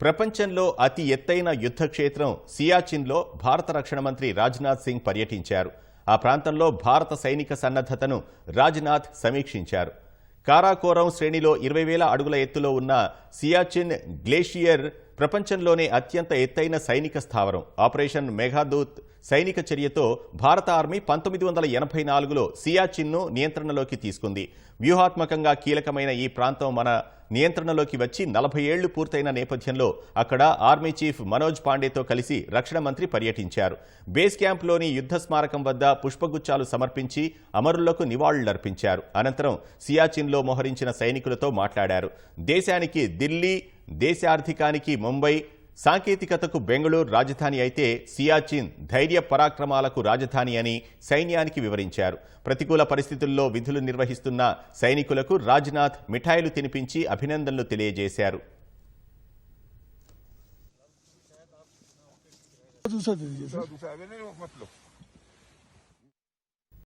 ప్రపంచంలో అతి ఎత్తైన యుద్ధ క్షేత్రం సియాచిన్లో భారత రక్షణ మంత్రి రాజ్నాథ్ సింగ్ పర్యటించారు. ఆ ప్రాంతంలో భారత సైనిక సన్నద్ధతను రాజ్నాథ్ సమీక్షించారు. కారాకోరం శ్రేణిలో ఇరవై వేల అడుగుల ఎత్తులో ఉన్న సియాచిన్ గ్లేషియర్ ప్రపంచంలోనే అత్యంత ఎత్తైన సైనిక స్థావరం. ఆపరేషన్ మేఘాదూత్ సైనిక చర్యతో భారత ఆర్మీ పంతొమ్మిది వందల ఎనభై నాలుగులో సియాచిన్ను నియంత్రణలోకి తీసుకుంది. వ్యూహాత్మకంగా కీలకమైన ఈ ప్రాంతం మన నియంత్రణలోకి వచ్చి నలభై ఏళ్ళు పూర్తయిన నేపథ్యంలో అక్కడ ఆర్మీ చీఫ్ మనోజ్ పాండేతో కలిసి రక్షణ మంత్రి పర్యటించారు. బేస్ క్యాంప్లోని యుద్ధ స్మారకం వద్ద పుష్పగుచ్చాలు సమర్పించి అమరులకు నివాళులర్పించారు. అనంతరం సియాచిన్లో మోహరించిన సైనికులతో మాట్లాడారు. దేశానికి ఢిల్లీ దేశార్థికానికి ముంబై సాంకేతికతకు బెంగళూరు రాజధాని అయితే సియాచిన్ ధైర్య పరాక్రమాలకు రాజధాని అని సైన్యానికి వివరించారు. ప్రతికూల పరిస్థితుల్లో విధులు నిర్వహిస్తున్న సైనికులకు రాజ్నాథ్ మిఠాయిలు తినిపించి అభినందనలు తెలియజేశారు.